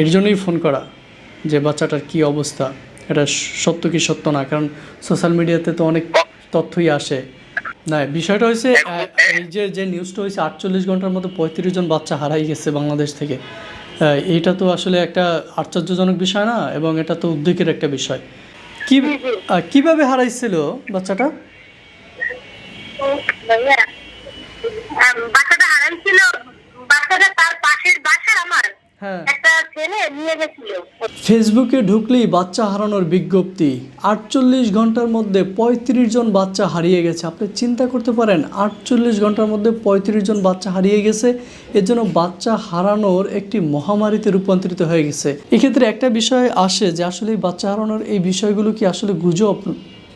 এর জন্যই ফোন করা যে বাচ্চাটার কি অবস্থা, এটা সত্য কি সত্য না? কারণ সোশ্যাল মিডিয়াতে তো অনেক তথ্যই আসে। না, বিষয়টা হয়েছে এই যে যে নিউজটা হয়েছে, আটচল্লিশ ঘণ্টার মধ্যে পঁয়ত্রিশ জন বাচ্চা হারাই গেছে বাংলাদেশ থেকে। এইটা তো আসলে একটা আশ্চর্যজনক বিষয় না? এবং এটা তো উদ্বেগের একটা বিষয়। কি কীভাবে হারাইছিল বাচ্চাটা? বাচ্চাটা হারাইছিল, বাচ্চাটা তার পাশের বাসার আমার। হ্যাঁ। ফেসবুকে ঢুকলেই বাচ্চা হারানোর বিজ্ঞপ্তি। আটচল্লিশ ঘণ্টার মধ্যে পঁয়ত্রিশ জন বাচ্চা হারিয়ে গেছে। আপনি চিন্তা করতে পারেন আটচল্লিশ ঘণ্টার মধ্যে পঁয়ত্রিশ জন বাচ্চা হারিয়ে গেছে। এর জন্য বাচ্চা হারানোর একটি মহামারীতে রূপান্তরিত হয়ে গেছে। এক্ষেত্রে একটা বিষয় আসে যে আসলে বাচ্চা হারানোর এই বিষয়গুলো কি আসলে গুজব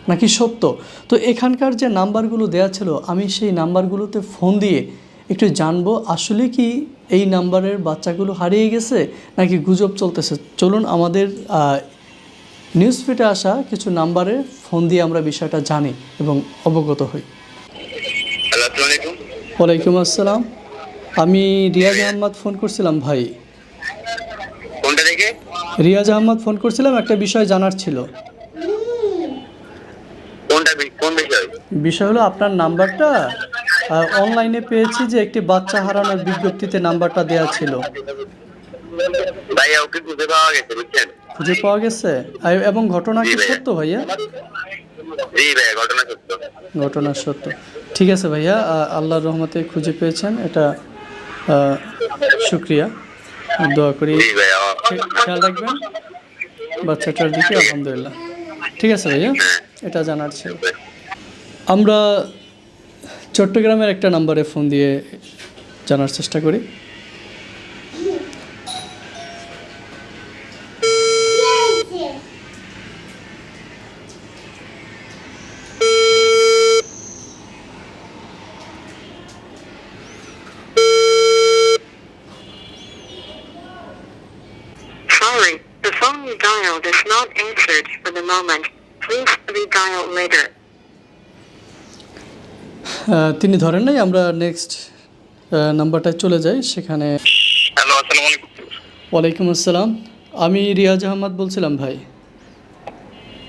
নাকি সত্য? তো এখানকার যে নাম্বারগুলো দেওয়া ছিল আমি সেই নাম্বারগুলোতে ফোন দিয়ে একটু জানব আসলে কি এই নাম্বারের বাচ্চাগুলো হারিয়ে গেছে নাকি গুজব চলতেছে? চলুন আমাদের নিউজ ফিটে আসা কিছু নাম্বারে ফোন দিয়ে আমরা বিষয়টা জানি এবং অবগত হই। ওয়ালাইকুম আসসালাম। আমি রিয়াজ আহমদ ফোন করছিলাম ভাই। কোনটা থেকে রিয়াজ আহমদ ফোন করছিলাম একটা বিষয় জানার ছিল। কোনটা কোন বিষয়? বিষয় হলো আপনার নাম্বারটা অনলাইনে পেয়েছি যে একটি বাচ্চা হারানোর বিজ্ঞপ্তিতে নাম্বারটা দেওয়া ছিল। ভাইয়া ওকে খুঁজে পাওয়া গেছে বুঝছেন? খুঁজে পাওয়া গেছে? এবং ঘটনা কি সত্য ভাইয়া? জি ভাইয়া ঘটনা সত্য। ঘটনা সত্য। ঠিক আছে ভাইয়া আল্লাহর রহমতে খুঁজে পেয়েছেন। এটা শুক্রিয়া। দোয়া করি। খেয়াল রাখবেন। বাচ্চাটার দিকে আলহামদুলিল্লাহ। ঠিক আছে ভাইয়া এটা জানার ছিল। আমরা চট্টগ্রামের একটা নাম্বারে ফোন দিয়ে জানার চেষ্টা করি Sorry, the phone you dialed is not answered for the moment. Please redial later. তিনি ধরেন নাই আমরা নেক্সট নাম্বারটায় চলে যাই সেখানে হ্যালো আসসালামু আলাইকুম। ওয়ালাইকুম আসসালাম। আমি রিয়াজ আহমদ বলছিলাম ভাই।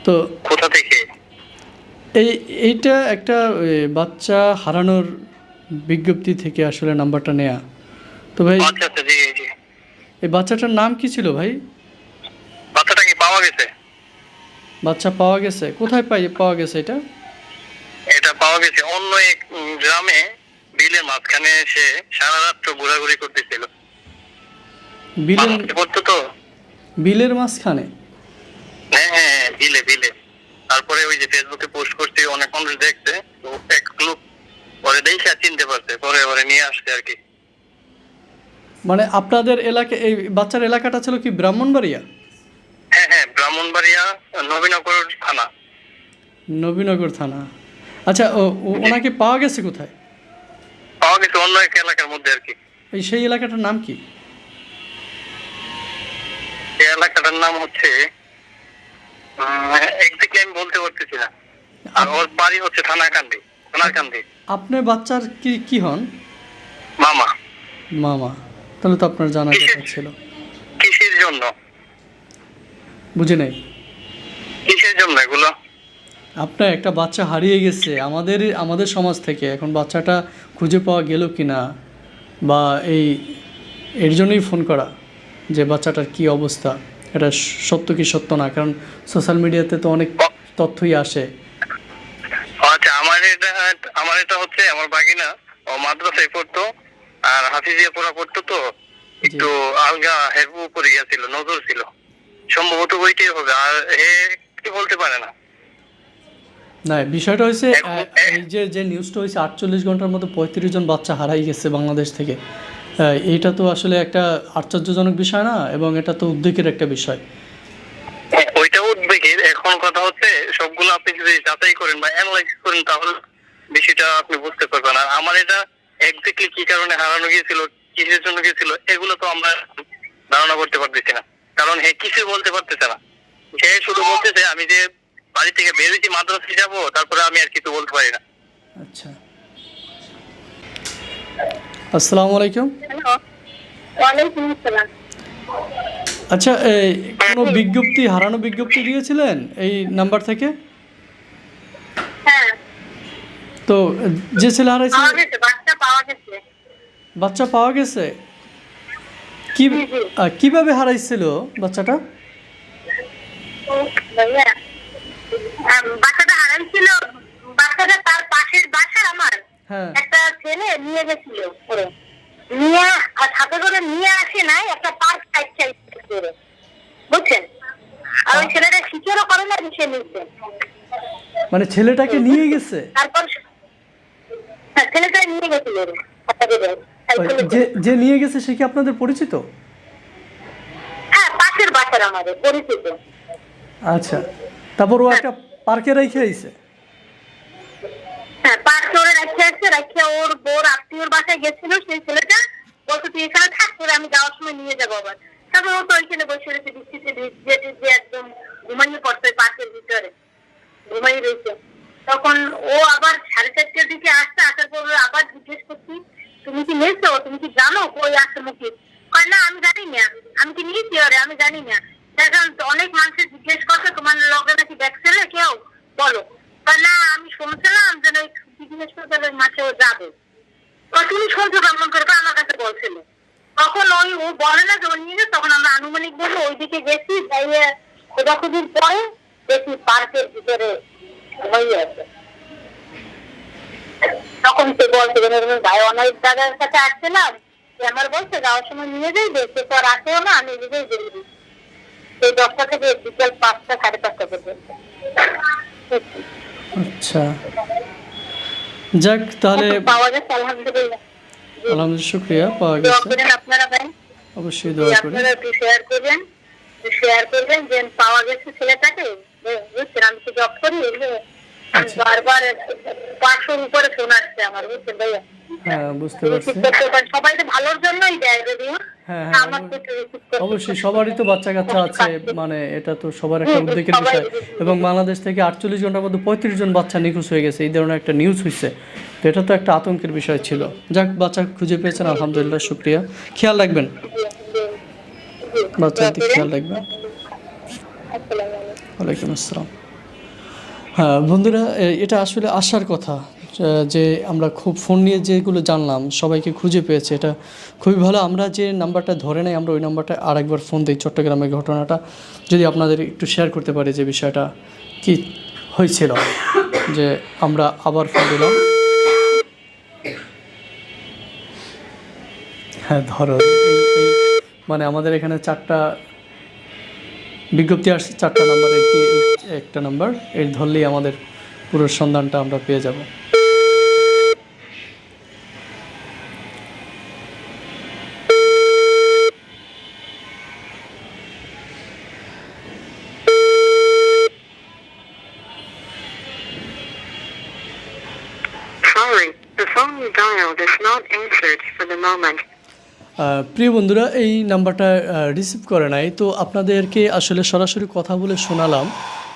তো কোথা থেকে? এই এইটা একটা বাচ্চা হারানোর বিজ্ঞপ্তি থেকে আসলে নাম্বারটা নেয়া। তো ভাই আচ্ছা আচ্ছা জি জি। এই বাচ্চাটার নাম কি ছিল ভাই? বাচ্চাটা কি পাওয়া গেছে? বাচ্চা পাওয়া গেছে। কোথায় পাই পাওয়া গেছে এটা? গেছে অন্য এক গ্রামে বিলের মাঝখানে এসে সারা রাত্র ঘোরাঘুরি করতেছিল। বিলের পড়তো তো? বিলের মাঝখানে? হ্যাঁ হ্যাঁ হ্যাঁ, বিলে বিলে। তারপরে ওই যে ফেসবুকে পোস্ট করছে অনেক মানুষ দেখছে। তো এক লোক পরে দেখে চিনতে পারছে পরে পরে নিয়ে আসছে আর কি। মানে আপনাদের এলাকা এই বাচ্চার এলাকাটা ছিল কি ব্রাহ্মণবাড়িয়া? হ্যাঁ হ্যাঁ ব্রাহ্মণবাড়িয়া নবীনগর থানা। নবীনগর থানা। আচ্ছা ওনাকে পাওয়া গেছে কোথায়? পাওয়া গেছে অন্য এক এলাকার মধ্যে আর কি। এই সেই এলাকাটার নাম কি? এই এলাকাটার নাম হচ্ছে একদিকে আমি বলতে পারতেছি না। আর ওর বাড়ি হচ্ছে থানাকান্দি থানাকান্দি। আপনার বাচ্চার কি কি হন? মামা। মামা তাহলে তো আপনার জানা কথা ছিল। কিসের জন্য? বুঝে নেই। কিসের জন্য এগুলো? আপনার একটা বাচ্চা হারিয়ে গেছে আমাদের আমাদের সমাজ থেকে এখন বাচ্চাটা খুঁজে পাওয়া গেল কি না বা এই এর জন্যই ফোন করা যে বাচ্চাটার কি অবস্থা এটা সত্য কি সত্য না? কারণ সোশ্যাল মিডিয়াতে তো অনেক তথ্যই আসে। আচ্ছা আমার এটা আমার এটা হচ্ছে আমার বাগিনা ও মাদ্রাসায় পড়তো আর হাফিজিয়া পড়া পড়তো তো একটু আলগা করে গিয়েছিল নজর ছিল। সম্ভবত ওইটাই হবে আর হে কি বলতে পারে না। না বিষয়টা হয়েছে এই যে যে নিউজটা হয়েছে আটচল্লিশ ঘণ্টার মধ্যে পঁয়ত্রিশ জন বাচ্চা হারাই গেছে বাংলাদেশ থেকে। তো আসলে একটা আশ্চর্যজনক বিষয় না এবং এটা তো উদ্বেগের একটা বিষয়। হ্যাঁ, ওইটা উদ্বেগের। এখন কথা হচ্ছে সবগুলো আপনি যদি যাচাই করেন বা করেন তাহলে বিষয়টা আপনি বুঝতে পারবেন। আর আমার এটা এক্স্যাক্টলি কি কারণে হারানো গিয়েছিল কিসের জন্য গিয়েছিল এগুলো তো আমরা ধারণা করতে পারতেছি না। কারণ হে কিছু বলতে পারতেছে না। সে শুধু বলতেছে আমি যে বাড়ি থেকে বেরিয়েছি মাদ্রাসায় যাব তারপরে আমি আর কিছু বলতে পারি না। আচ্ছা। আসসালামু আলাইকুম। হ্যালো। ওয়ালাইকুম আসসালাম। আচ্ছা এই কোনো বিজ্ঞপ্তি হারানো বিজ্ঞপ্তি দিয়েছিলেন এই নাম্বার থেকে? হ্যাঁ। তো যে ছেলে হারাইছে বাচ্চা পাওয়া গেছে। বাচ্চা পাওয়া গেছে? কি কীভাবে হারাইছিল বাচ্চাটা? ও, ভাইয়া আম, বাচ্চাটা তার পাশের আমার। হ্যাঁ। একটা ছেলে নিয়ে গেছিল করে নিয়ে আর সাথে করে নিয়ে আসে নাই একটা পার্ক করে। বুঝছেন? আর ওই ছেলেটা করে না সে নিচ্ছে। মানে ছেলেটাকে নিয়ে গেছে? তারপর হ্যাঁ ছেলেটা নিয়ে গেছিল যে যে নিয়ে গেছে সে কি আপনাদের পরিচিত? হ্যাঁ পাশের বাসার আমাদের পরিচিত। আচ্ছা। তারপর ও একটা পার্কে রেখে আইছে? হ্যাঁ পার্কে রাখতে রাখতে ওর গেছিল, সেই ছেলেটা বলতো এখানে থাক আমি যাওয়ার সময় নিয়ে যাব আবার। তারপর ও তো ওইখানে বৃষ্টিতে ভিজে টিজে একদম ঘুমাইয়ে পড়ছে পার্কের ভিতরে ঘুমাই রয়েছে তখন ও আবার সাড়ে চারটার দিকে আসছে আসার পর ওর আবার জিজ্ঞেস করছি তুমি কি নিয়েছো তুমি কি জানো কই আসছে মুখে কয় না আমি জানি না আমি কি নিয়েছি ওরে আমি জানি না এখন তো অনেক মানুষের জিজ্ঞেস করছে তোমার লগে নাকি দেখছিলে কেউ বলো। না, আমি শুনছিলাম যে ওই মাঠে ও যাবে। তুমি শুনছো কেমন করে? আমার কাছে বলছিল। তখন ওই, ও বলে না যে ও নিয়ে তখন আমরা আনুমানিক বলে ওইদিকে গেছি যাইয়ে খোঁজাখুঁজির পরে দেখি পার্কের ভিতরে ঘুমাইয়ে আছে। তখন সে বলছে ভাই অনেক দাদার কাছে আসছিলাম। সে আমার বলছে, যাওয়ার সময় নিয়ে যাই দেখছে তো আর আসেও না, আমি নিজেই বেরিয়ে সেই দশটা থেকে বিকেল পাঁচটা, সাড়ে পাঁচটা পর্যন্ত। আচ্ছা। যাক তাহলে পাওয়া গেছে আলহামদুলিল্লাহ। আলহামদুলিল্লাহ শুক্রিয়া পাওয়া গেছে। আপনারা ভাই। অবশ্যই দোয়া করি আপনারা একটু শেয়ার করবেন শেয়ার করবেন যে পাওয়া গেছে ছেলেটাকে বুঝছেন আমি তো জব করি আচ্ছা। বারবার পাঁচশোর উপরে ফোন আসছে আমার বুঝছেন ভাইয়া? হ্যাঁ বুঝতে পারছি। সবাই তো ভালোর জন্যই দেয় যদিও। হ্যাঁ, হ্যাঁ, অবশ্যই সবারই তো বাচ্চা কাচ্চা আছে মানে এটা তো সবার একটা হুম, উদ্বেগের বিষয়। এবং বাংলাদেশ থেকে আটচল্লিশ ঘণ্টার মধ্যে পঁয়ত্রিশ জন বাচ্চা নিখোঁজ হয়ে গেছে এই ধরনের একটা নিউজ হয়েছে তো এটা তো একটা আতঙ্কের বিষয় ছিল। যাক বাচ্চা খুঁজে পেয়েছেন আলহামদুলিল্লাহ শুক্রিয়া। খেয়াল রাখবেন। বাচ্চার দিকে খেয়াল রাখবেন। ওয়ালাইকুম আসসালাম। হ্যাঁ বন্ধুরা এটা আসলে আসার কথা। যে- আমরা খুব ফোন নিয়ে যেগুলো জানলাম, সবাইকে খুঁজে পেয়েছে, এটা খুবই ভালো। আমরা যে নাম্বারটা ধরে নেই, আমরা ওই নাম্বারটা আরেকবার ফোন দিই চট্টগ্রামের ঘটনাটা। যদি আপনাদের একটু শেয়ার করতে পারি যে বিষয়টা কি হয়েছিল, যে আমরা আবার ফোন দিলাম। হ্যাঁ ধরো, এই- এই মানে আমাদের এখানে চারটা বিজ্ঞপ্তি আসছে, চারটা নাম্বারের কি একটা নাম্বার এর ধরলেই আমাদের পুরো সন্ধানটা আমরা পেয়ে যাব। প্রিয় বন্ধুরা, এই নাম্বারটা রিসিভ করে নাই। তো আপনাদেরকে আসলে সরাসরি কথা বলে শোনালাম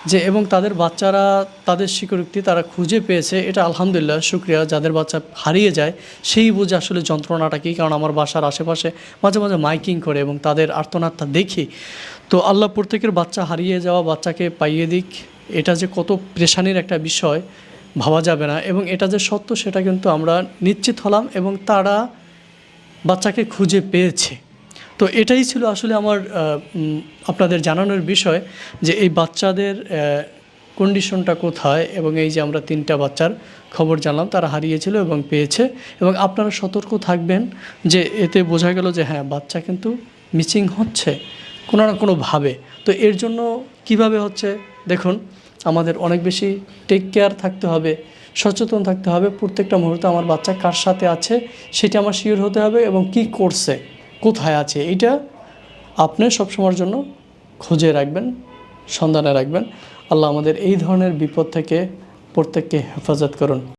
যে, এবং তাদের বাচ্চারা, তাদের স্বীকারোক্তি তারা খুঁজে পেয়েছে। এটা আলহামদুলিল্লাহ, শুক্রিয়া। যাদের বাচ্চা হারিয়ে যায়, সেই বুঝে আসলে যন্ত্রণাটা কী? কারণ আমার বাসার আশেপাশে মাঝে মাঝে মাইকিং করে এবং তাদের আর্তনাদটা দেখি। তো আল্লাহ প্রত্যেকের বাচ্চা হারিয়ে যাওয়া বাচ্চাকে পাইয়ে দিক। এটা যে কত প্রেশানির একটা বিষয় ভাবা যাবে না এবং এটা যে সত্য সেটা কিন্তু আমরা নিশ্চিত হলাম এবং তারা বাচ্চাকে খুঁজে পেয়েছে। তো এটাই ছিল আসলে আমার আপনাদের জানানোর বিষয় যে এই বাচ্চাদের কন্ডিশনটা কোথায় এবং এই যে আমরা তিনটা বাচ্চার খবর জানলাম তারা হারিয়েছিল এবং পেয়েছে এবং আপনারা সতর্ক থাকবেন যে এতে বোঝা গেল যে হ্যাঁ বাচ্চা কিন্তু মিসিং হচ্ছে কোনো না কোনোভাবে। তো এর জন্য কীভাবে হচ্ছে? দেখুন আমাদের অনেক বেশি টেক কেয়ার থাকতে হবে, সচেতন থাকতে হবে প্রত্যেকটা মুহূর্তে আমার বাচ্চা কার সাথে আছে সেটা আমার শিওর হতে হবে এবং কি করছে, কোথায় আছে এটা আপনি সবসময়ের জন্য খুঁজে রাখবেন, সন্ধানে রাখবেন। আল্লাহ আমাদের এই ধরনের বিপদ থেকে প্রত্যেককে হেফাজত করুন।